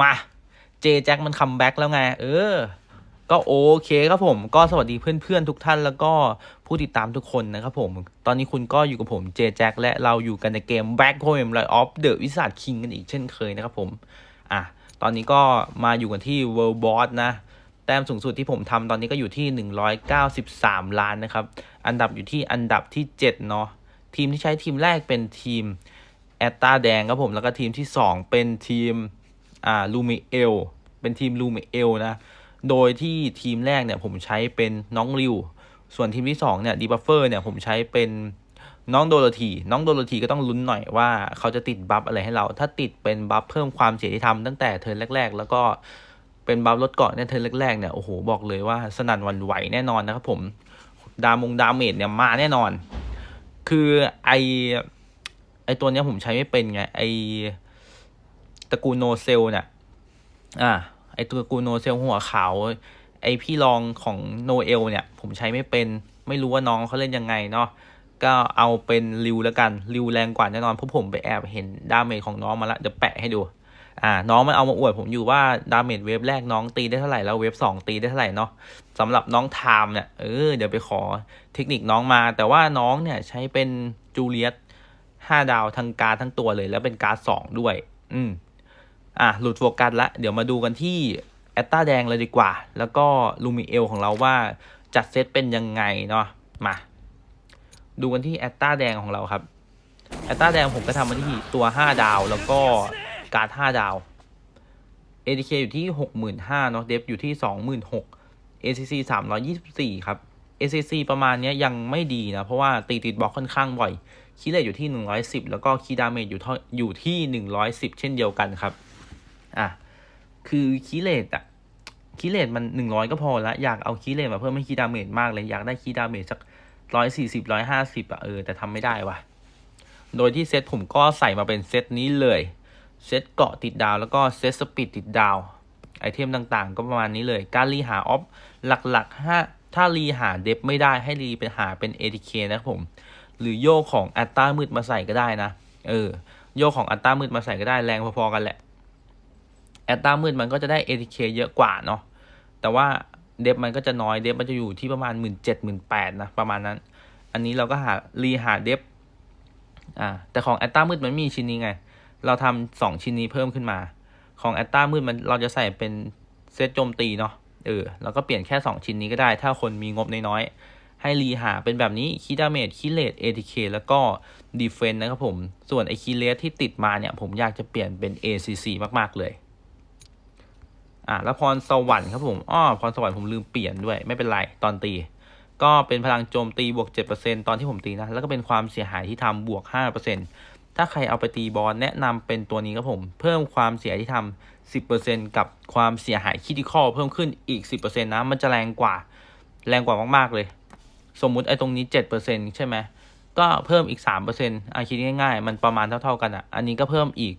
มาเจแจ็คมันคัมแบ็กแล้วไง เออ ก็โอเคครับผม ก็สวัสดีเพื่อนๆทุกท่านแล้วก็ผู้ติดตามทุกคนนะครับผม ตอนนี้คุณก็อยู่กับผมเจแจ็คและเราอยู่กันในเกม Back Home l i g h of the Wizard King กันอีกเช่นเคยนะครับผม อะ ตอนนี้ก็มาอยู่กันที่ World Boss นะ แต้มสูงสุดที่ผมทำตอนนี้ก็อยู่ที่ 193 ล้านนะครับ อันดับอยู่ที่อันดับที่ 7 เนาะ ทีมที่ใช้ทีมแรกเป็นทีมแอตตาแดงครับผม แล้วก็ทีมที่ 2 เป็นทีม อ่าลูมิเอลเป็นทีมลูมิเอลนะ โดยที่ทีมแรกเนี่ยผมใช้เป็นน้องริว ส่วนทีมที่2เนี่ยดีบัฟเฟอร์เนี่ยผมใช้เป็นน้องโดโรธีน้องโดโรธีก็ต้องลุ้นหน่อยว่าเขาจะติดบัฟอะไรให้เรา ถ้าติดเป็นบัฟเพิ่มความเสียที่ทำตั้งแต่เทิร์นแรก ๆ แล้วก็เป็นบัฟลดเกาะเนี่ยเทิร์นแรกๆเนี่ยโอ้โหบอกเลยว่าสนั่นวันไหวแน่นอนนะครับผมดามงดาเมจเนี่ยมาแน่นอน คือไอไอตัวเนี้ยผมใช้ไม่เป็นไงไอ ตระกูลโนเซลเนี่ยอ่าไอตัวกูลโนเซลหัวขาว ไอพี่รองของโนเอลเนี่ย ผมใช้ไม่เป็นไม่รู้ว่าน้องเขาเล่นยังไงเนาะก็เอาเป็นริวแล้วกันริวแรงกว่าแน่นอนเพราะผมไปแอบเห็นดาเมจของน้องมาละเดี๋ยวแปะให้ดูอ่าน้องมันเอามาอวดผมอยู่ว่าดาเมจเวฟแรกน้องตีได้เท่าไหร่แล้วเวฟสองตีได้เท่าไหร่เนาะสำหรับน้องไทม์เนี่ยเออเดี๋ยวไปขอเทคนิคน้องมา แต่ว่าน้องเนี่ยใช้เป็นจูเลียตห้าดาวทั้งการทั้งตัวเลย แล้วเป็นการ์ดสองด้วย อืม อะหลุดโฟกัสละเดี๋ยวมาดูกันที่แอตตาแดงเลยดีกว่า แล้วก็ลูมิเอลของเราว่าจัดเซตเป็นยังไงเนาะมา ดูกันที่แอตตาแดงของเราครับแอตตาแดงผมก็ทำมาที่ตัว 5 ดาว แล้วก็การ์ด5ดาว ATK อยู่ที่ 65,000เนาะเดฟอยู่ที่ 26,000 ACC 324 ครับ ACC ประมาณนี้ยังไม่ดีนะ เพราะว่าตีติดบล็อกค่อนข้างบ่อย คีเลตอยู่ที่ 110 แล้วก็คีดาเมจอยู่เท่าอยู่ที่ 110 เช่นเดียวกันครับ อะคือคีเลตอะคีเลตมัน100ก็พอละอยากเอาคีเลตมาเพิ่มให้คีดาเมจมากเลย อยากได้คีดาเมจสัก140 150อะเออ แต่ทำไม่ได้ว่ะ โดยที่เซตผมก็ใส่มาเป็นเซตนี้เลย เซตเกาะติดดาวแล้วก็เซตสปีดติดดาวไอเทมต่างๆ ก็ประมาณนี้เลย การรีหาออฟหลักๆถ้าถ้ารีหาเดฟไม่ได้ให้รีไปหาเป็น ATK นะครับผม หรือโยกของอัตตามืดมาใส่ก็ได้นะ เออ โยกของอัตตามืดมาใส่ก็ได้แรงพอๆกันแหละ แอตตามืดมันก็จะได้ ATK เยอะกว่าเนาะแต่ว่าเดฟมันก็จะน้อยเดฟมันจะอยู่ที่ประมาณหมื่นเจ็ดหมื่นแปดนะประมาณนั้น อันนี้เราก็หารีหาเดฟอ่าแต่ของแอตตามืดมันมีชิ้นนี้ไง เราทำสองชิ้นนี้เพิ่มขึ้นมา ของแอตตามืดมันเราจะใส่เป็นเซตโจมตีเนาะเออเราก็เปลี่ยนแค่สองชิ้นนี้ก็ได้ ถ้าคนมีงบน้อยๆให้รีหาเป็นแบบนี้คีดาเมจคีเลต ATK แล้วก็ดีเฟนนะครับผม ส่วนไอคีเลสที่ติดมาเนี่ย ผมอยากจะเปลี่ยนเป็น ACC มากๆเลย อ่าแล้วพรสวรรค์ครับผมอ้อพรสวรรค์ผมลืมเปลี่ยนด้วย ไม่เป็นไรตอนตี ก็เป็นพลังโจมตีบวก 7%ตอนที่ผมตีนะ แล้วก็เป็นความเสียหายที่ทำบวก 5%ถ้าใครเอาไปตีบอลแนะนำเป็นตัวนี้ครับผม เพิ่มความเสียที่ทำ10%กับความเสียหายคิด i คอเพิ่มขึ้นอีก 10%นะ มันจะแรงกว่า แรงกว่ามากๆเลย สมมุติไอ้ตรงนี้ 7%ใช่ไหมก็เพิ่มอีก 3%อะคิดง่ายๆ มันประมาณเท่าๆกันอะ อันนี้ก็เพิ่มอีก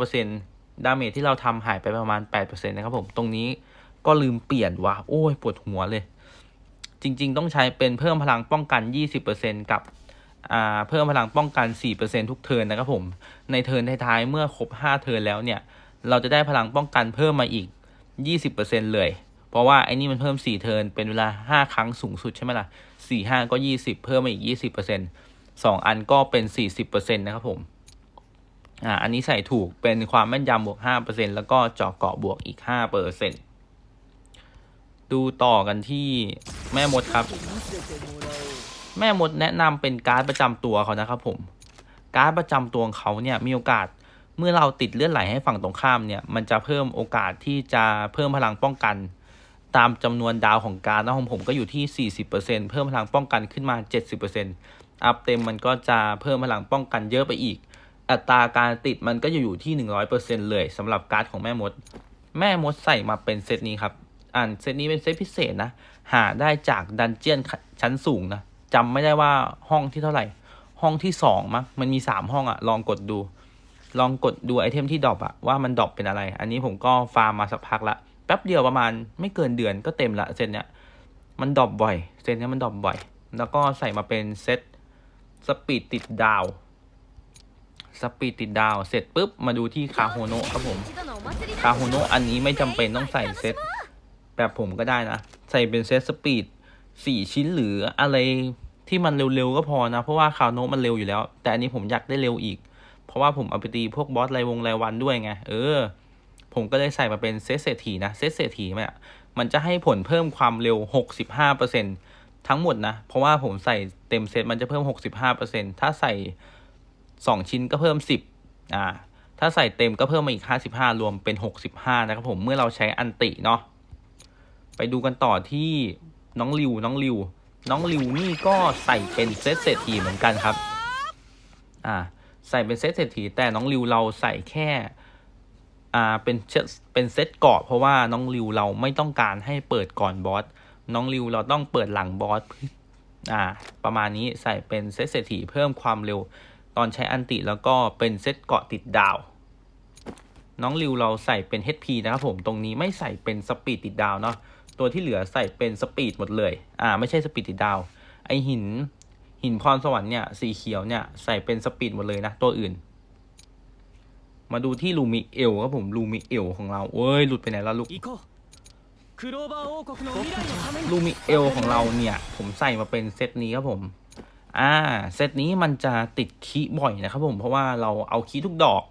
5% ดาเมจที่เราทำหายไปประมาณ 8%นะครับผม ตรงนี้ก็ลืมเปลี่ยนว่ะโอ้ย ปวดหัวเลย จริง ๆ ต้องใช้เป็นเพิ่มพลังป้องกัน 20%กับอ่าเพิ่มพลังป้องกัน 4%ทุกเทิร์นนะครับผม ในเทิร์นท้ายๆ เมื่อครบ 5 เทิร์นแล้วเนี่ย เราจะได้พลังป้องกันเพิ่มมาอีก 20%เลย เพราะว่าไอ้นี่มันเพิ่ม 4 เทิร์นเป็นเวลา 5 ครั้งสูงสุดใช่ไหมล่ะ 4 5 ก็ 20 เพิ่มมาอีก 20% 2 อันก็เป็น 40%นะครับผม อ่าอันนี้ใส่ถูกเป็นความแม่นยำบวก 5%แล้วก็เจาะเกาะบวกอีก 5%ดูต่อกันที่แม่มดครับ แม่มดแนะนำเป็นการ์ดประจำตัวเขานะครับผม การ์ดประจำตัวของเขาเนี่ยมีโอกาสเมื่อเราติดเลือดไหลให้ฝั่งตรงข้ามเนี่ย มันจะเพิ่มโอกาสที่จะเพิ่มพลังป้องกัน ตามจำนวนดาวของการ์ดนะของผมก็อยู่ที่ 40%เพิ่มพลังป้องกันขึ้นมา 70%อัพเต็มมันก็จะเพิ่มพลังป้องกันเยอะไปอีก อัตราการติดมันก็จะอยู่ที่ 100%เลยสำหรับการ์ดของแม่มด แม่มดใส่มาเป็นเซตนี้ครับอ่านเซตนี้เป็นเซตพิเศษนะ หาได้จากดันเจียนชั้นสูงนะจำไม่ได้ว่าห้องที่เท่าไหร่ ห้องที่สองมั้งมันมีสามห้องอะลองกดดู ลองกดดูไอเทมที่ดรอปอะว่ามันดรอปเป็นอะไร อันนี้ผมก็ฟาร์มมาสักพักละแป๊บเดียวประมาณไม่เกินเดือนก็เต็มละเซตเนี้ยมันดรอปบ่อย เซตเนี้ยมันดรอปบ่อย แล้วก็ใส่มาเป็นเซตสปีดติดดาว สปีดติดดาวเสร็จปุ๊บมาดูที่คาโฮโนะครับผม คาโฮโนอันนี้ไม่จำเป็นต้องใส่เซตแบบผมก็ได้นะ ใส่เป็นเซตสปีดสี่ชิ้นหรืออะไรที่มันเร็วๆก็พอนะ เพราะว่าคาโนมันเร็วอยู่แล้ว แต่อันนี้ผมอยากได้เร็วอีก เพราะว่าผมเอาไปตีพวกบอสรายวงรายวันด้วยไง เออ ผมก็เลยใส่มาเป็นเซตเศรษฐีนะเซตเศรษฐีเนี่ยมันจะให้ผลเพิ่มความเร็ว 65%ทั้งหมดนะ เพราะว่าผมใส่เต็มเซตมันจะเพิ่ม 65%ถ้าใส่ 2 ชิ้นก็เพิ่ม 10อ่าถ้าใส่เต็มก็เพิ่มมาอีก 55 รวมเป็น 65 นะครับผมเมื่อเราใช้อันติเนาะไปดูกันต่อที่น้องริวน้องริว น้องริวนี่ก็ใส่เป็นเซตเศรษฐีเหมือนกันครับอ่าใส่เป็นเซตเศรษฐีแต่น้องริวเราใส่แค่อ่าเป็นเซตเป็นเซตเกาะเพราะว่าน้องริวเราไม่ต้องการให้เปิดก่อนบอสน้องริวเราต้องเปิดหลังบอสอ่าประมาณนี้ใส่เป็นเซตเศรษฐีเพิ่มความเร็ว ตอนใช้อันติแล้วก็เป็นเซตเกาะติดดาว น้องริวเราใส่เป็น HP นะครับผมตรงนี้ไม่ใส่เป็นสปีดติดดาวเนาะตัวที่เหลือใส่เป็นสปีดหมดเลย อ่า ไม่ใช่สปีดติดดาว ไอหินหินพรสวรรค์เนี่ยสีเขียวเนี่ยใส่เป็นสปีดหมดเลยนะตัวอื่น มาดูที่ลูมิเอลครับผมลูมิเอลของเราเอ้ยหลุดไปไหนแล้วลูกลูมิเอลของเราเนี่ย ผมใส่มาเป็นเซตนี้ครับผม อ่าเซตนี้มันจะติดคีบ่อยนะครับผมเพราะว่าเราเอาคีทุกดอก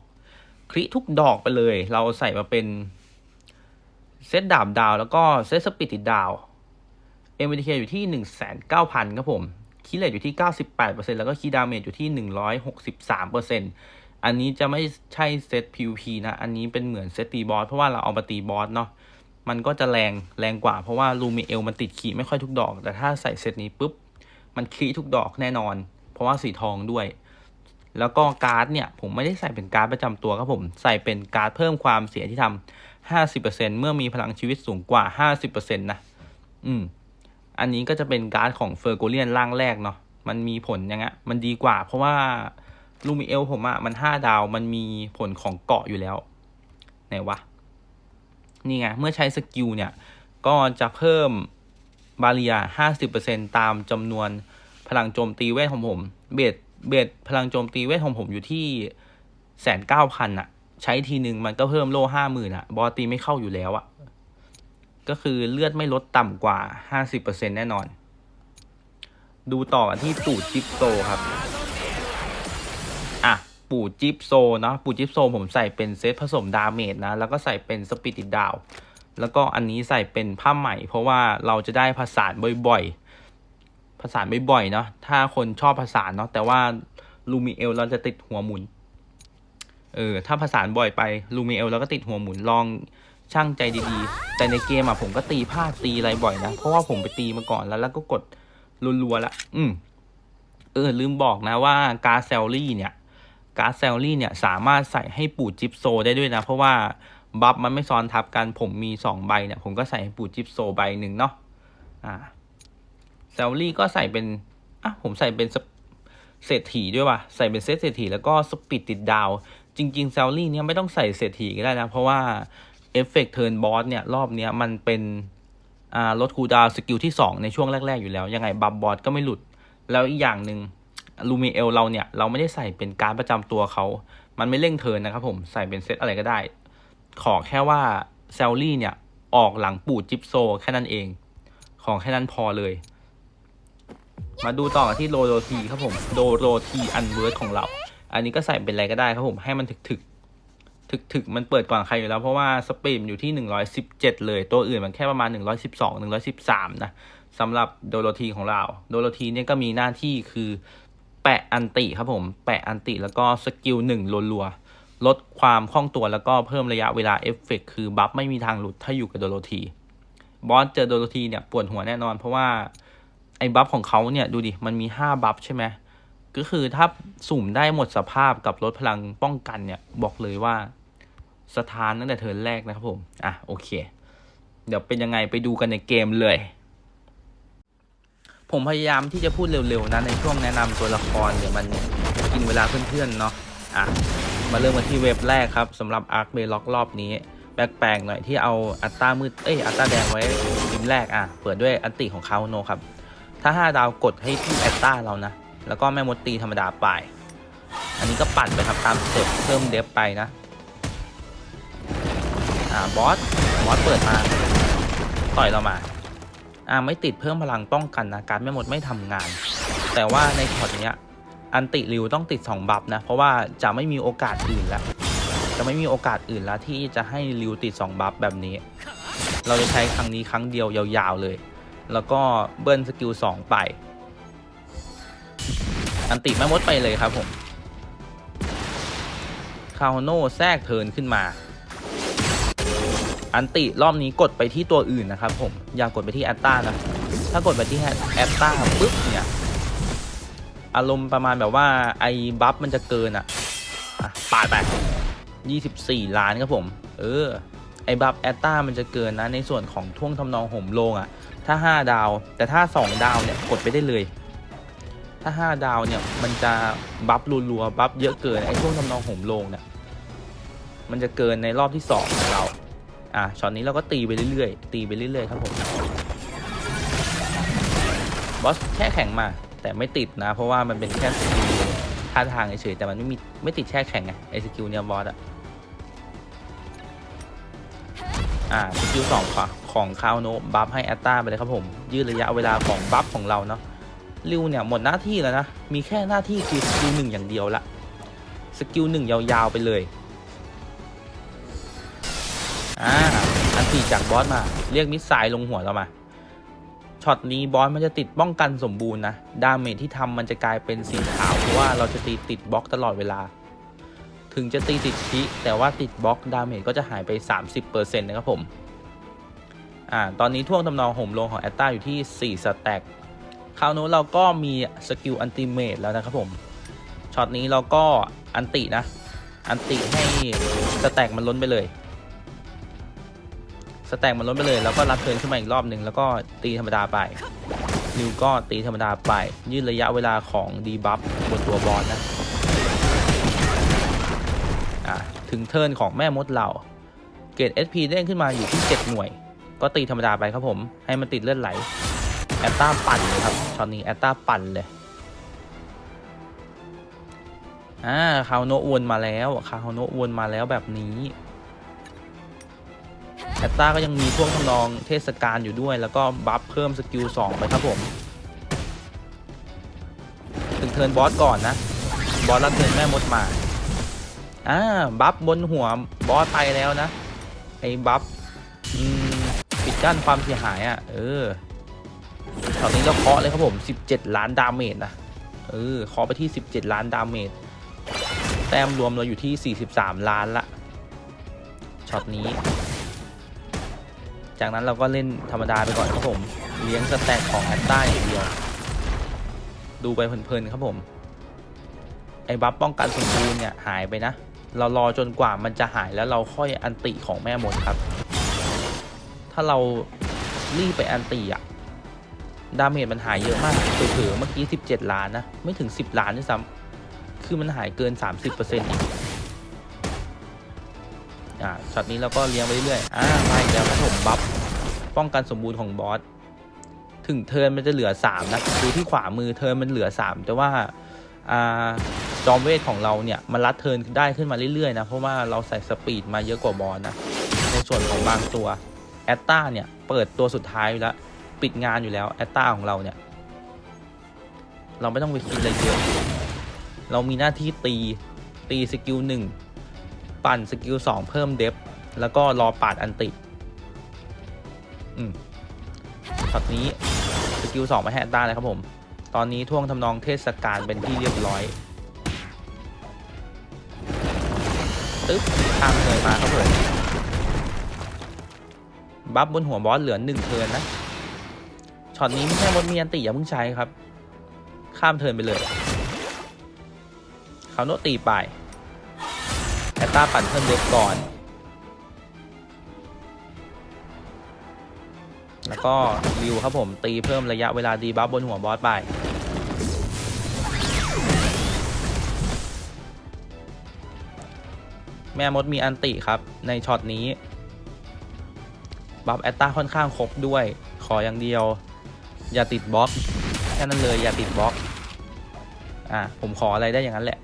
คลิทุกดอกไปเลย เราใส่มาเป็นเซตดาบดาว แล้วก็เซตสปิติดดาว MBTK อยู่ที่19,000ครับผมคีเลตอยู่ที่98%แปดเปอร์เซ็นแล้วก็คีดาเมจอยู่ที่163%อันนี้จะไม่ใช่เซต PVP นะ อันนี้เป็นเหมือนเซตตีบอสเพราะว่าเราเอามาตีบอสเนาะมันก็จะแรงแรงกว่าเพราะว่าลูมิเอลมันติดขีไม่ค่อยทุกดอก แต่ถ้าใส่เซตนี้ปุ๊บ มันคีทุกดอกแน่นอน เพราะว่าสีทองด้วย แล้วก็การ์ดเนี่ย ผมไม่ได้ใส่เป็นการ์ดประจำตัวครับผม ใส่เป็นการ์ดเพิ่มความเสียที่ทำห้าสิบเมื่อมีพลังชีวิตสูงกว่าห้าสิบเปอร์เซ็นะ อืม อันนี้ก็จะเป็นการ์ดของเฟอร์โกเลียนร่างแรกเนาะ มันมีผลยังไงมันดีกว่า เพราะว่าลูมิเอลผมอะมันห้าดาว มันมีผลของเกาะอยู่แล้ว ไหนวะ นี่ไง เมื่อใช้สกิลเนี่ย ก็จะเพิ่ม บาเรีย 50%ตามจำนวนพลังโจมตีเวทของผม เบสเบสพลังโจมตีเวทของผมอยู่ที่แสนเก้าพันอะใช้ทีหนึ่งมันก็เพิ่มโล่ห้าหมื่นอะบอตีไม่เข้าอยู่แล้วอะก็คือเลือดไม่ลดต่ำกว่า50%แน่นอน ดูต่อที่ปู่จิ๊บโซครับ อะ ปู่จิ๊บโซเนาะปู่จิ๊บโซผมใส่เป็นเซตผสมดาเมจนะ แล้วก็ใส่เป็นสปิริตดาว แล้วก็อันนี้ใส่เป็นผ้าใหม่เพราะว่าเราจะได้ผสานบ่อยๆผสานบ่อยๆเนาะถ้าคนชอบผสานเนาะแต่ว่าลูมิเอลเราจะติดหัวหมุนเออถ้าผสานบ่อยไปลูมิเอลเราก็ติดหัวหมุนลองช่างใจดีๆ แต่ในเกมอะผมก็ตีพลาดตีอะไรบ่อยนะ เพราะว่าผมไปตีมาก่อนแล้วแล้วก็กดรัวๆละอืมเออลืมบอกนะว่าการเซลลี่เนี่ยการ์เซลลี่เนี่ยสามารถใส่ให้ปู่จิปโซได้ด้วยนะ เพราะว่า บัฟมันไม่ซ้อนทับกัน ผมมีสองใบเนี่ย ผมก็ใส่ปูจิปโซใบหนึ่งเนาะอ่าเซลลี่ก็ใส่เป็นอะผมใส่เป็นเศรษฐีด้วยว่ะ ใส่เป็นเซตเศรษฐีแล้วก็สปิดติดดาว จริงๆเซลลี่เนี่ยไม่ต้องใส่เศรษฐีก็ได้นะ เพราะว่าเอฟเฟกต์เทิร์นบอสเนี่ย รอบเนี้ยมันเป็นอ่าลดคูดาวสกิลที่ 2 ในช่วงแรก ๆ อยู่แล้ว ยังไงบัฟบอสก็ไม่หลุด แล้วอีกอย่างหนึ่งลูมิเอลเราเนี่ย เราไม่ได้ใส่เป็นการประจำตัวเขา มันไม่เร่งเทิร์นนะครับผม ใส่เป็นเซตอะไรก็ได้ ขอแค่ว่าแซลลี่เนี่ย ออกหลังปูดจิปโซแค่นั้นเอง ของแค่นั้นพอเลย มาดูต่อที่โลโรทีครับผมโดโรทีอันเวิร์ดของเรา อันนี้ก็ใส่เป็นอะไรก็ได้ครับผมให้มันถึกถึกถึกถึกๆ มันเปิดก่อนใครอยู่แล้ว เพราะว่าสปีดอยู่ที่ 117 เลย ตัวอื่นมันแค่ประมาณ 112 113 นะสำหรับโดโรทีของเรา โดโรทีเนี่ยก็มีหน้าที่คือแปะอันติครับผม แปะอันติแล้วก็สกิลหนึ่งรัวๆ ลดความคล่องตัวแล้วก็เพิ่มระยะเวลาเอฟเฟกคือบัฟไม่มีทางหลุดถ้าอยู่กับโดโรทีบอสเจอโดโรทีเนี่ยปวดหัวแน่นอน เพราะว่าไอ้บัฟของเขาเนี่ยดูดิ มันมีห้าบัฟใช่ไหมก็คือถ้าสุ่มได้หมดสภาพกับลดพลังป้องกันเนี่ย บอกเลยว่าสถานตั้งแต่เทิร์นแรกนะครับผม อะโอเค เดี๋ยวเป็นยังไงไปดูกันในเกมเลย ผมพยายามที่จะพูดเร็วๆนะในช่วงแนะนำตัวละครเดี๋ยวมันกินเวลาเพื่อนๆเนาะอะ มาเริ่มกันที่เว็บแรกครับสำหรับ Arc b a y l o c k รอบนี้ แปลกๆหน่อยที่เอาอัตตามืดเอ้ยอัตตาแดงไว้ริมแรกอะเปิดด้วยอันติของคาโนครับ ถ้า 5 ดาวกดให้ที่อัตตาเรานะ แล้วก็แม่มดตีธรรมดาไป อันนี้ก็ปั่นไปครับตามสเต็ปเพิ่มเดฟไปนะอ่าบอสบอสเปิดมา ต่อยเรามาอ่าไม่ติดเพิ่มพลังป้องกันนะการไม่มดไม่ทำงาน แต่ว่าในช็อตเนี้ย อันติริวต้องติด 2 บัฟนะ เพราะว่าจะไม่มีโอกาสอื่นแล้ว จะไม่มีโอกาสอื่นแล้วที่จะให้ริวติด 2 บัฟแบบนี้ เราจะใช้ครั้งนี้ครั้งเดียวยาวๆเลย แล้วก็เบิ้ลสกิล 2 ไป อันติแม่มดไปเลยครับผมคาโฮโน่แทรกเทินขึ้นมา อันติรอบนี้กดไปที่ตัวอื่นนะครับผม อย่ากดไปที่แอตตานะ ถ้ากดไปที่แอตตาปุ๊บเนี่ย อารมณ์ประมาณแบบว่าไอ้บัฟมันจะเกินอะอะปาดไป24 ล้านครับผม เออ ไอ้บัฟแอตตามันจะเกินนะ ในส่วนของท่วงทำนองห่มโลงอะ ถ้า 5 ดาว แต่ถ้า 2 ดาวเนี่ย กดไปได้เลย ถ้า 5 ดาวเนี่ย มันจะบัฟรัวๆ บัฟเยอะเกิน ไอ้ท่วงทำนองห่มโลงเนี่ย มันจะเกินในรอบที่ 2 ของเรา อะ ช็อตนี้เราก็ตีไปเรื่อยๆ ตีไปเรื่อยๆ ครับผม บอสแค่แข็งมา แต่ไม่ติดนะ เพราะว่ามันเป็นแค่สกิลท่าทางเฉยๆแต่มันไม่มีไม่ติดแช่แข็งไงไอสกิลเนี่ยบอสอะอ่าสกิลสองของของคาวโนบัฟให้แอตตาไปเลยครับผม ยืดระยะเวลาของบัฟของเราเนาะริวเนี่ยหมดหน้าที่แล้วนะ มีแค่หน้าที่คือสกิลหนึ่งอย่างเดียวละสกิลหนึ่งยาวๆไปเลยอ่าอันตีจากบอสมา เรียกมิสไซล์ลงหัวเรามา ช็อตนี้บอสมันจะติดป้องกันสมบูรณ์นะ ดาเมจที่ทำมันจะกลายเป็นสีขาวเพราะว่าเราจะตีติดบล็อกตลอดเวลา ถึงจะตีติดพิแต่ว่าติดบล็อกดาเมจก็จะหายไป 30%นะครับผม อ่า ตอนนี้ท่วงทำนองห่มลงของแอตตาอยู่ที่ 4 สแต็กคราวโน้นเราก็มีสกิลอันติเมตแล้วนะครับผม ช็อตนี้เราก็อันตินะ อันติให้สแต็กมันล้นไปเลย สแต็กมันล้นไปเลย แล้วก็รับเทิร์นขึ้นมาอีกรอบหนึ่งแล้วก็ตีธรรมดาไป นิวก็ตีธรรมดาไป ยืดระยะเวลาของดีบัฟบนตัวบอสนะถึงเทิร์นของแม่มดเหล่า เกรด SP เด้งขึ้นมาอยู่ที่ 7 หน่วย ก็ตีธรรมดาไปครับผม ให้มันติดเลือดไหล แอตตาปั่นเลยครับช็อตนี้แอตตาปั่นเลยอ่าคาวโนวนมาแล้วคาวโนวนมาแล้วแบบนี้ แอตตาก็ยังมีพวกทำนองเทศกาลอยู่ด้วย แล้วก็บัฟเพิ่มสกิล2ไปครับผมถึงเทินบอสก่อนนะ บอสรับเทินแม่มดมาอ่าบัฟบนหัวบอสไปแล้วนะ ไอ้บัฟปิดกั้นความเสียหายอะ่ะ เออตอนนี้เราเคาะเลยครับผม 17 ล้านดาเมจนะ เออเคาะไปที่ 17 ล้านดาเมจ แต้มรวมเราอยู่ที่ 43 ล้านละ ช็อตนี้ จากนั้นเราก็เล่นธรรมดาไปก่อนครับผม เลี้ยงสแต็กของแอตต้าอย่างเดียว ดูไปเพลินๆครับผม ไอ้บัฟป้องกันสมบูรณ์เนี่ยหายไปนะ เรารอจนกว่ามันจะหายแล้วเราค่อยอันติของแม่มดครับ ถ้าเรารีบไปอันติอะดาเมจมันหายเยอะมากเผลอเมื่อกี้ 17 ล้านนะ ไม่ถึง 10 ล้านด้วยซ้ำคือมันหายเกิน 30%อีก อ่าช็อตนี้เราก็เลี้ยงไปเรื่อยๆอ่ามาอีกแล้วครับผมบัฟป้องกันสมบูรณ์ของบอสถึงเทิร์นมันจะเหลือ 3 นะดูที่ขวามือเทิร์นมันเหลือ 3 แต่ว่าอ่าจอมเวทของเราเนี่ยมันรัดเทิร์นได้ขึ้นมาเรื่อยๆนะเพราะว่าเราใส่สปีดมาเยอะกว่าบอสนะในส่วนของบางตัวแอตตาเนี่ยเปิดตัวสุดท้ายแล้วปิดงานอยู่แล้วแอตตาของเราเนี่ยเราไม่ต้องไปคิดอะไรเยอะ เรามีหน้าที่ตีตีสกิลหนึ่ง ปั่นสกิลสองเพิ่มเดฟแล้วก็รอปาดอันติอืมช็อตนี้สกิลสองมาแฮตได้เลยครับผม ตอนนี้ท่วงทำนองเทศกาลเป็นที่เรียบร้อยตึ๊บข้ามเทินมาครับผมบัฟบนหัวบอสเหลือหนึ่งเทิร์นนะช็อตนี้ไม่ใช่มดมีอันติอย่าเพิ่งใช้ครับ ข้ามเทิร์นไปเลยเขาโนตีไป แอตตาปั่นเพิ่มเล็กก่อน แล้วก็ริวครับผมตีเพิ่มระยะเวลาดีบัฟบนหัวบอสไปแม่มดมีอันติครับ ในช็อตนี้ บัฟแอตตาค่อนข้างครบด้วย ขออย่างเดียว อย่าติดบล็อกแค่นั้นเลยอย่าติดบล็อก อะ ผมขออะไรได้อย่างนั้นแหละ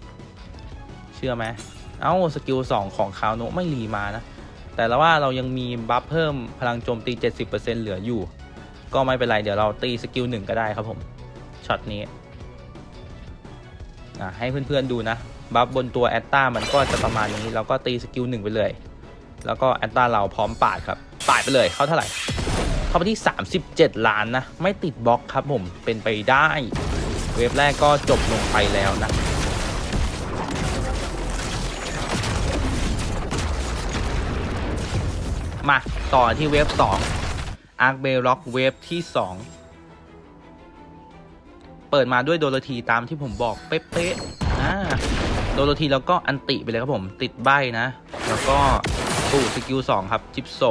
เชื่อไหม เอ้าสกิล 2 ของคาวโนะไม่รีมานะ แต่ละว่าเรายังมีบัฟเพิ่มพลังโจมตี 70%เหลืออยู่ ก็ไม่เป็นไร เดี๋ยวเราตีสกิลหนึ่งก็ได้ครับผม ช็อตนี้อะให้เพื่อนๆดูนะ บัฟบนตัวแอตตามันก็จะประมาณนี้ เราก็ตีสกิลหนึ่งไปเลย แล้วก็แอตตาเราพร้อมปาดครับ ปาดไปเลย เข้าเท่าไหร่ เข้าไปที่ 37 ล้านนะ ไม่ติดบล็อกครับผม เป็นไปได้ เวฟแรกก็จบลงไปแล้วนะ มาต่อที่เวฟ2 a r c b e r o c k เวฟที่2เปิดมาด้วยโดโลทีตามที่ผมบอกเป๊ะๆอ่าโดโลทีแล้วก็อันติไปเลยครับผมติดใบนะ แล้วก็ตู้สกิล2ครับจิปโซ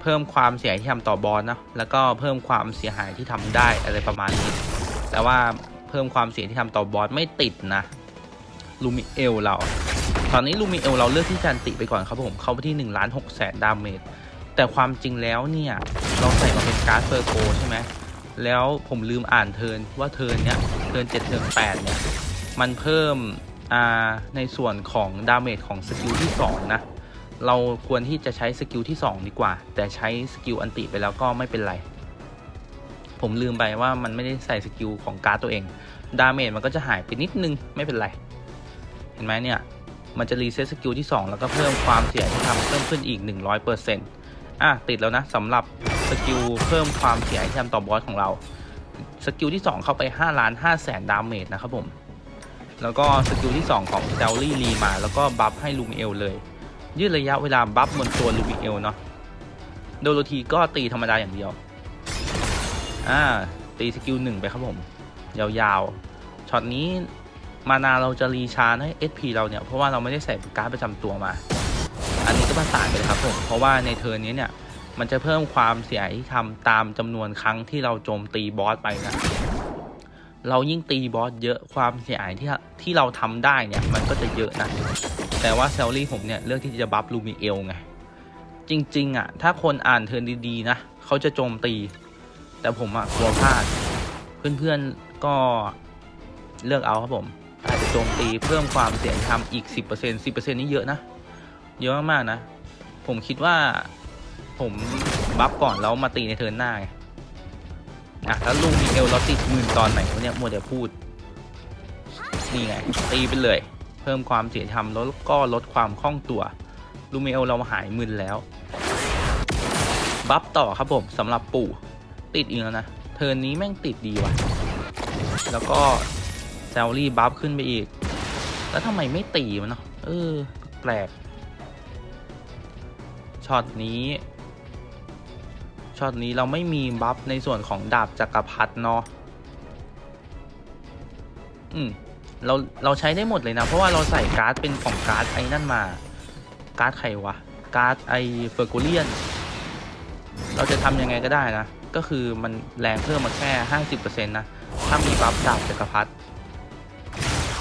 เพิ่มความเสียหายที่ทำต่อบอลนะแล้วก็เพิ่มความเสียหายที่ทำได้อะไรประมาณนี้ แต่ว่าเพิ่มความเสียที่ทำต่อบอสไม่ติดนะ ลูมิเอลเรา ตอนนี้ลูมิเอลเราเลือกที่จันติไปก่อนครับผมเข้าไปที่1ล้าน6แสนดาเมจแต่ความจริงแล้วเนี่ย เราใส่มาเป็นการ์ดเฟอร์โกใช่ไหมแล้วผมลืมอ่านเทินว่าเทินเนี้ยเทิร์น7เทิร์น8เนี่ยมันเพิ่มอ่าในส่วนของดาเมจของสกิลที่2นะเราควรที่จะใช้สกิลที่ 2 ดีกว่า แต่ใช้สกิลอันติไปแล้วก็ไม่เป็นไร ผมลืมไปว่ามันไม่ได้ใส่สกิลของการ์ดตัวเอง ดาเมจมันก็จะหายไปนิดนึงไม่เป็นไร เห็นไหมเนี่ย มันจะรีเซ็ตสกิลที่ 2 แล้วก็เพิ่มความเสียที่ทำเพิ่มขึ้นอีก 100%อะติดแล้วนะสำหรับสกิลเพิ่มความเสียที่ทำต่อบอสของเรา สกิลที่ 2 เข้าไป5ล้าน5แสนดาเมจนะครับผม แล้วก็สกิลที่ 2 ของเซลลี่รีมา แล้วก็บัฟให้ลูมิเอลเลย ยืดระยะเวลาบัฟบนตัวลูมิเอลเนาะโดโลทีก็ตีธรรมดาอย่างเดียวอ่าตีสกิลหนึ่งไปครับผม ยาวๆช็อตนี้ มานาเราจะรีชาร์จให้ SP เราเนี่ย เพราะว่าเราไม่ได้ใส่การ์ดประจำตัวมา อันนี้ก็ประสานไปเลยครับผมเพราะว่าในเทิร์นนี้เนี่ย มันจะเพิ่มความเสียหายที่ทำตามจำนวนครั้งที่เราโจมตีบอสไปนะเรายิ่งตีบอสเยอะความเสียหายที่ที่เราทำได้เนี่ย มันก็จะเยอะนะ แต่ว่าเซลลี่ผมเนี่ยเลือกที่จะบัฟลูมิเอลไงจริง ๆอะถ้าคนอ่านเทิร์นดีๆนะเขาจะโจมตี แต่ผมอะกลัวพลาด เพื่อนๆก็เลือกเอาครับผม อาจจะโจมตีเพิ่มความเสี่ยงทำอีก 10% 10%นี่เยอะนะ เยอะมากๆนะ ผมคิดว่าผมบัฟก่อนแล้วมาตีในเทิร์นหน้าไงอะแล้วลูมิเอลเราติดหมื่นตอนไหนวะเนี่ยมัวแต่พูด นี่ไง ตีไปเลย เพิ่มความเสียทำแล้วก็ลดความคล่องตัว ลูมิเอลเราหายมึนแล้ว บัฟต่อครับผมสำหรับปู่ ติดอีกแล้วนะ เทิร์นนี้แม่งติดดีว่ะ แล้วก็ ซลลี่บัฟขึ้นไปอีก แล้วทำไมไม่ตีมันเนาะเออ แปลกช็อตนี้ช็อตนี้เราไม่มีบัฟในส่วนของดาบจักรพรรดิเนาะอืมเราเราใช้ได้หมดเลยนะ เพราะว่าเราใส่การ์ดเป็นของการ์ดไอ้นั่นมา การ์ดใครวะ การ์ดไอเฟอร์กูเลียน เราจะทำยังไงก็ได้นะ ก็คือมันแรงเพิ่มมาแค่ห้าสิบเปอร์เซ็นต์นะ ถ้ามีบัฟดาบจักรพรรดิ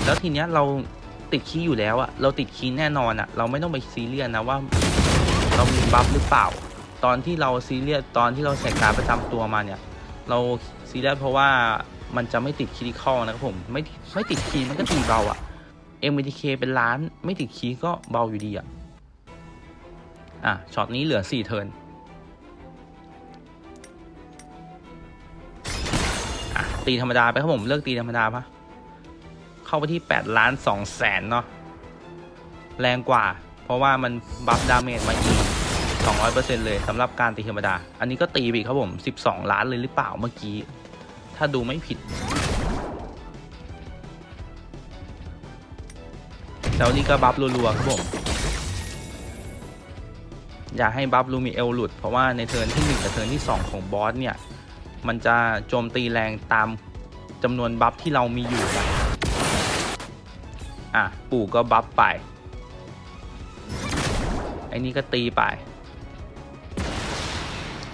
แล้วทีเนี้ยเราติดคีย์อยู่แล้วอะเราติดคีย์แน่นอนอะเราไม่ต้องไปซีเรียสนะว่า เรามีบัฟหรือเปล่า ตอนที่เราซีเรียสตอนที่เราใส่การประจำตัวมาเนี่ย เราซีเรียสเพราะว่ามันจะไม่ติดคิริคอนะครับผมไม่ไม่ติดคีย์มันก็ตีเบาอะ MDK เป็นล้านไม่ติดคีย์ก็เบาอยู่ดีอะอะช็อตนี้เหลือ4เทิร์นตีธรรมดาไปครับผมเลือกตีธรรมดาปะ เข้าไปที่8ล้าน2แสนเนาะแรงกว่า เพราะว่ามันบัฟดาเมจมาอีก 200%เลยสำหรับการตีธรรมดา อันนี้ก็ตีไปครับผม 12 ล้านเลยหรือเปล่าเมื่อกี้ ถ้าดูไม่ผิดแล้วนี่ก็บัฟรัวๆครับผม อย่าให้บัฟลูมิเอลหลุด เพราะว่าในเทิร์นที่ 1 กับเทิร์นที่ 2 ของบอสเนี่ย มันจะโจมตีแรงตามจำนวนบัฟที่เรามีอยู่นะ อะปู่ก็บัฟไป ไอ้นี่ก็ตีไป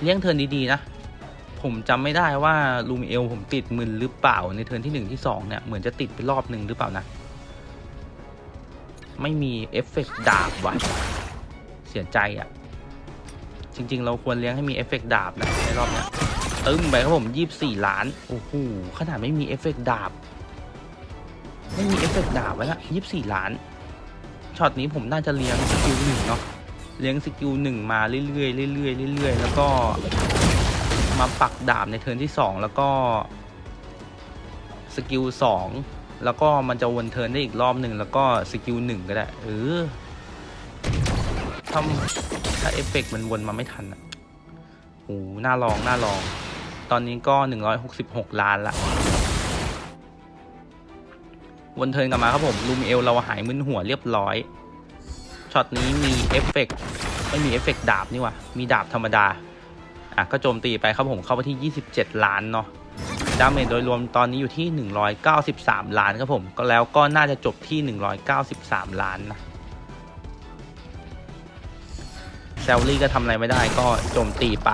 เลี้ยงเทินดีๆนะ ผมจำไม่ได้ว่าลูมิเอลผมติดมึนหรือเปล่าในเทินที่หนึ่งที่สองเนี่ยเหมือนจะติดไปรอบหนึ่งหรือเปล่านะ ไม่มีเอฟเฟกต์ดาบว่ะ เสียใจอะ่ะ จริง ๆ เราควรเลี้ยงให้มีเอฟเฟกต์ดาบนะในรอบเนี้ยตึ้มไปครับผมยี่สี่ล้าน โอ้โหขนาดไม่มีเอฟเฟกต์ดาบ ไม่มีเอฟเฟกต์ดาบไว้ละยี่สี่ล้านช็อตนี้ผมน่าจะเลี้ยงสกิลหนึ่งเนาะเลี้ยงสกิลหนึ่งมาเรื่อยๆเรื่อยๆเรื่อยๆแล้วก็มาปักดาบในเทิร์นที่สองแล้วก็สกิลสองแล้วก็มันจะวนเทิร์นได้อีกรอบหนึ่งแล้วก็สกิลหนึ่งก็ได้เออถ้าถ้าเอฟเฟกต์มันวนมาไม่ทันอะโอ้น่าลองน่าลอง ตอนนี้ก็ 166 ล้านละ วนเทินกลับมาครับผมลูมเอลเราหายมึนหัวเรียบร้อยช็อตนี้มีเอฟเฟกต์ไม่มีเอฟเฟกต์ดาบนี่ว่ามีดาบธรรมดาอะก็โจมตีไปครับผมเข้าไปที่ 27 ล้านเนาะดาเมจโดยรวมตอนนี้อยู่ที่ 193 ล้านครับผมก็แล้วก็น่าจะจบที่ 193 ล้านนะแซลลี่ก็ทำอะไรไม่ได้ก็โจมตีไป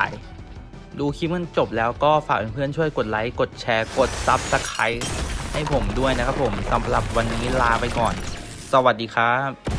ดูคลิปมันจบแล้วก็ฝากเพื่อนๆช่วยกดไลค์ กดแชร์ กดซับสไครต์ ให้ผมด้วยนะครับผมสำหรับวันนี้ลาไปก่อน สวัสดีครับ